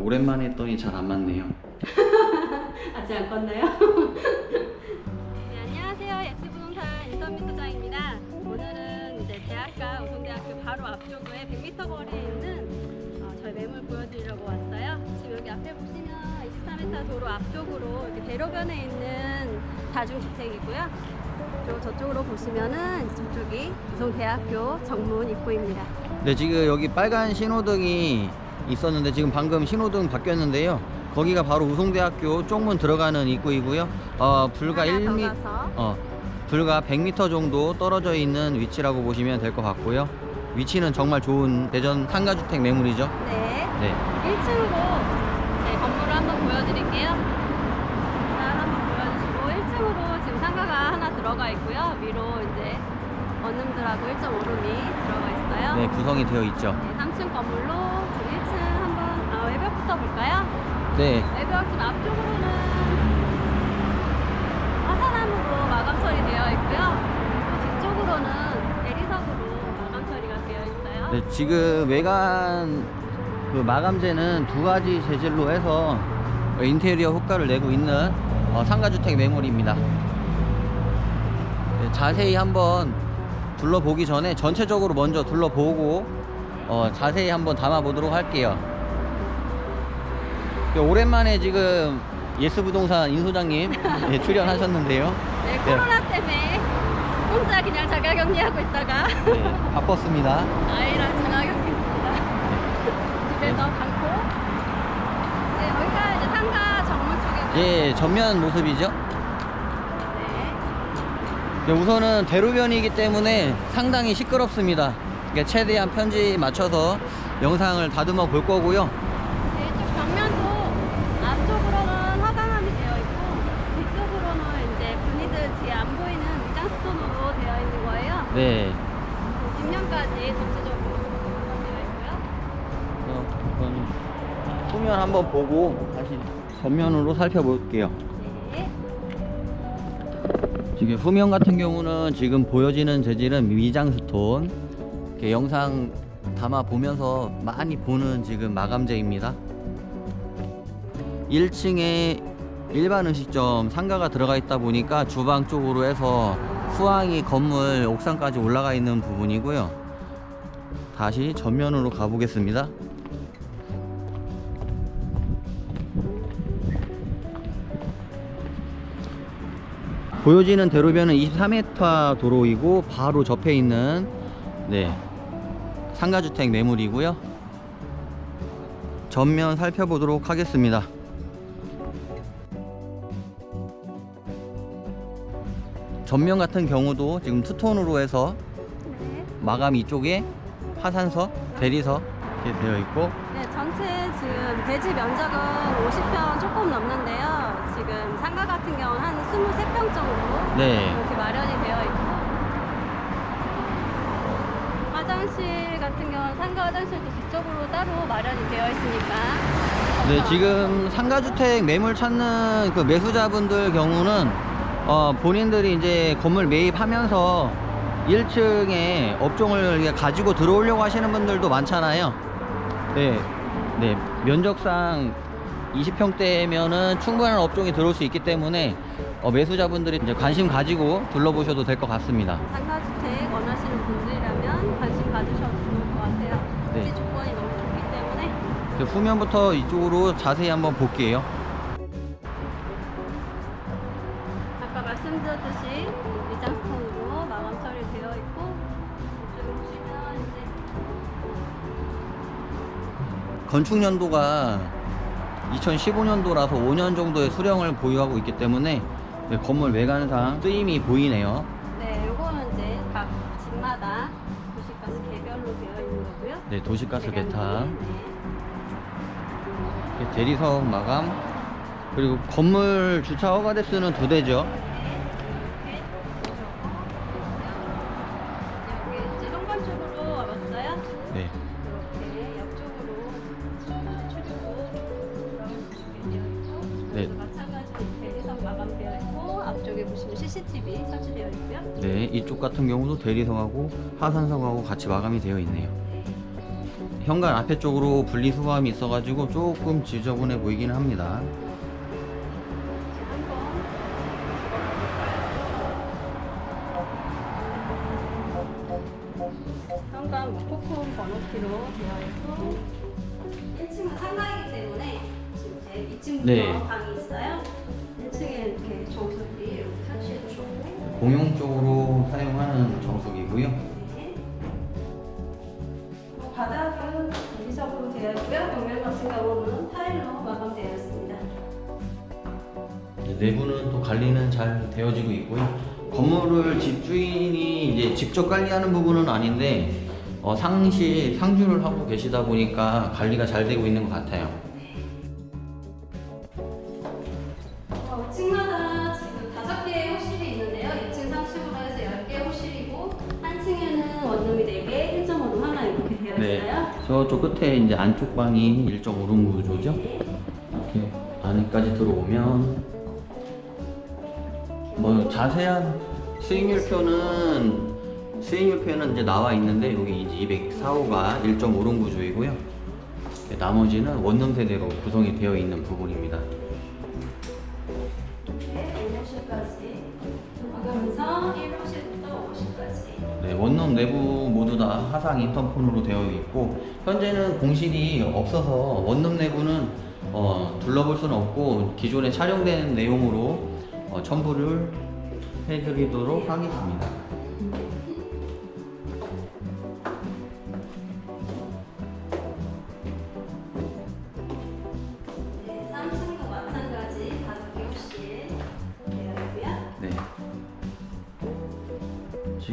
오랜만에 했더니 잘 안 맞네요. 아직 안 껐나요? 네, 안녕하세요. 예스부동산 인선미 소장입니다. 오늘은 이제 대학가 우송대학교 바로 앞쪽에 100m 거리에 있는 어, 저희 매물 보여드리려고 왔어요. 지금 여기 앞에 보시면 23m 도로 앞쪽으로 이렇게 대로변에 있는 다중주택이고요. 그리고 저쪽으로 보시면은 저쪽이 우송대학교 정문 입구입니다. 네, 지금 여기 빨간 신호등이 있었는데 지금 방금 신호등 바뀌었는데요. 거기가 바로 우송대학교 쪽문 들어가는 입구이고요. 어, 불과 하나 더 1미 가서 어, 불과 100m 정도 떨어져 있는 위치라고 보시면 될 것 같고요. 위치는 정말 좋은 대전 상가주택 매물이죠. 네. 네. 1층으로 네, 건물을 한번 보여드릴게요. 자, 한번 보여주시고 1층으로 지금 상가가 하나 들어가 있고요. 위로 이제 원룸들하고 1.5룸이 들어가 있어요. 네, 구성이 되어 있죠. 네, 외벽부터 볼까요? 네. 외벽 지금 앞쪽으로는 화산암으로 마감 처리되어 있고요. 뒤쪽으로는 대리석으로 마감 처리가 되어 있어요. 네, 지금 외관 그 마감재는 두 가지 재질로 해서 인테리어 효과를 내고 있는 어, 상가주택 매물입니다. 네, 자세히 한번 둘러보기 전에 전체적으로 먼저 둘러보고 어, 자세히 한번 담아보도록 할게요. 네, 오랜만에 지금 예스부동산 인 소장님 네, 출연하셨는데요. 네, 네. 코로나 때문에 혼자 그냥 자가격리하고 있다가 네, 바빴습니다. 아이랑 자가격리입니다. 집에서 방콕. 네, 여기가 이제 상가 정문 쪽이고요. 예, 전면 모습이죠. 네. 네, 우선은 대로변이기 때문에 상당히 시끄럽습니다. 그러니까 최대한 편지 맞춰서 영상을 다듬어 볼 거고요. 네. 뒷면까지 전체적으로 되어 있고요. 어, 그럼 후면 한번 보고 다시 전면으로 살펴볼게요. 네. 지금 후면 같은 경우는 지금 보여지는 재질은 위장 스톤. 이렇게 영상 담아 보면서 많이 보는 지금 마감재입니다. 1층에 일반 음식점 상가가 들어가 있다 보니까 주방 쪽으로 해서 수항이 건물 옥상까지 올라가 있는 부분이고요. 다시 전면으로 가보겠습니다. 보여지는 대로변은 23m 도로이고 바로 접해 있는 네 상가주택 매물이고요. 전면 살펴보도록 하겠습니다. 전면 같은 경우도 지금 투톤으로 해서 네. 마감 이쪽에 화산석, 대리석 이렇게 되어 있고 네, 전체 지금 대지 면적은 50평 조금 넘는데요. 지금 상가 같은 경우는 한 23평 정도 네 이렇게 마련이 되어 있고 화장실 같은 경우는 상가 화장실도 뒤쪽으로 따로 마련이 되어 있으니까 네, 지금 상가주택 매물 찾는 그 매수자분들 경우는 어, 본인들이 이제 건물 매입하면서 1층에 업종을 가지고 들어오려고 하시는 분들도 많잖아요. 네, 네, 면적상 20평대면은 충분한 업종이 들어올 수 있기 때문에 어, 매수자분들이 이제 관심 가지고 둘러보셔도 될 것 같습니다. 상가주택 원하시는 분들이라면 관심 가지셔도 좋을 것 같아요. 네. 토지 조건이 너무 좋기 때문에 네, 후면부터 이쪽으로 자세히 한번 볼게요. 건축 연도가 2015년도라서 5년 정도의 수령을 보유하고 있기 때문에 네, 건물 외관상 쓰임이 보이네요. 네, 요거는 이제 각 집마다 도시가스 개별로 되어 있는 거고요. 네, 도시가스 배타, 네. 대리석 마감, 그리고 건물 주차 허가 대수는 두 대죠. 앞쪽에 보시면 CCTV 설치되어 있고요. 네, 이쪽 같은 경우도 대리석하고 하산석하고 같이 마감이 되어 있네요. 현관 앞에 쪽으로 분리수거함이 있어가지고 조금 지저분해 보이긴 합니다. 현관 무코콘 번호키로 되어 있고 1층은 상가이기 때문에 지금 이제 2층부터 네. 방이 있어요. 1층에 공용적으로 사용하는 정수기고요. 네. 뭐 바닥은 대리석으로 되어 있고요. 벽면 같은 경우는 타일로 마감되어 있습니다. 내부는 또 관리는 잘 되어지고 있고요. 건물을 집주인이 이제 직접 관리하는 부분은 아닌데 어, 상시 상주를 하고 계시다 보니까 관리가 잘 되고 있는 것 같아요. 어, 층마 저쪽 끝에 이제 안쪽 방이 1.5룸 구조죠. 네. 이렇게 안에까지 들어오면 뭐 자세한 수익률표는 수익률표는 이제 나와 있는데 여기 이제 204호가 1.5룸 구조이고요. 나머지는 원룸 세대로 구성이 되어 있는 부분입니다. 네, 5호실까지 들어가면서 1호실부터 5호실까지 네, 원룸 내부 화상 인터폰으로 되어 있고 현재는 공실이 없어서 원룸 내부는 어, 둘러볼 수는 없고 기존에 촬영된 내용으로 어, 첨부를 해드리도록 하겠습니다.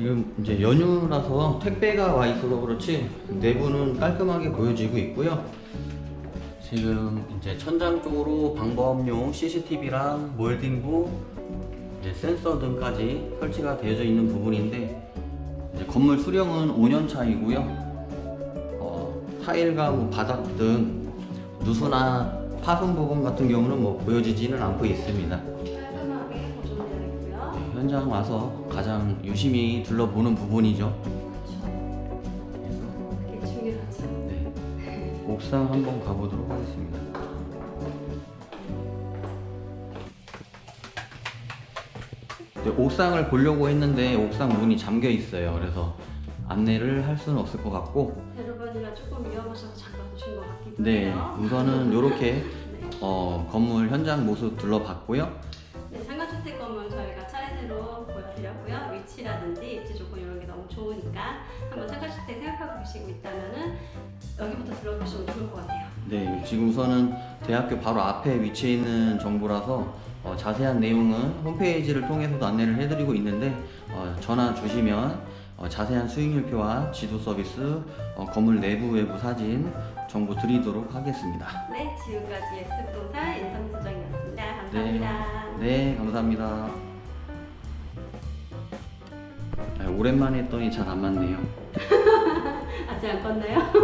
지금 이제 연휴라서 택배가 와 있어서 그렇지 내부는 깔끔하게 보여지고 있고요. 지금 이제 천장 쪽으로 방범용 CCTV랑 몰딩부, 이제 센서 등까지 설치가 되어져 있는 부분인데 이제 건물 수령은 5년 차이고요. 어, 타일과 뭐 바닥 등 누수나 파손 부분 같은 경우는 뭐 보여지지는 않고 있습니다. 현장 와서 가장 유심히 둘러보는 부분이죠. 그래서 그게 중요하죠. 네. 옥상 한번 가보도록 하겠습니다. 네, 옥상을 보려고 했는데 옥상 문이 잠겨 있어요. 그래서 안내를 할 수는 없을 것 같고, 대로변이라 조금 위험하셔서 잠깐 두신 것 같기도 네, 해요. 우선은 이렇게 네. 어, 건물 현장 모습 둘러봤고요. 상가주택 생각하고 계시고 있다면은 여기부터 들어보시면 좋을 것 같아요. 네, 지금 우선은 대학교 바로 앞에 위치해 있는 정보라서 어, 자세한 내용은 홈페이지를 통해서도 안내를 해드리고 있는데 어, 전화 주시면 어, 자세한 수익률표와 지도 서비스, 어, 건물 내부 외부 사진 정보 드리도록 하겠습니다. 네, 지금까지 S부동산 인성수정이었습니다. 감사합니다. 네, 감사합니다. 아, 오랜만에 했더니 잘 안 맞네요. 안 껐나요?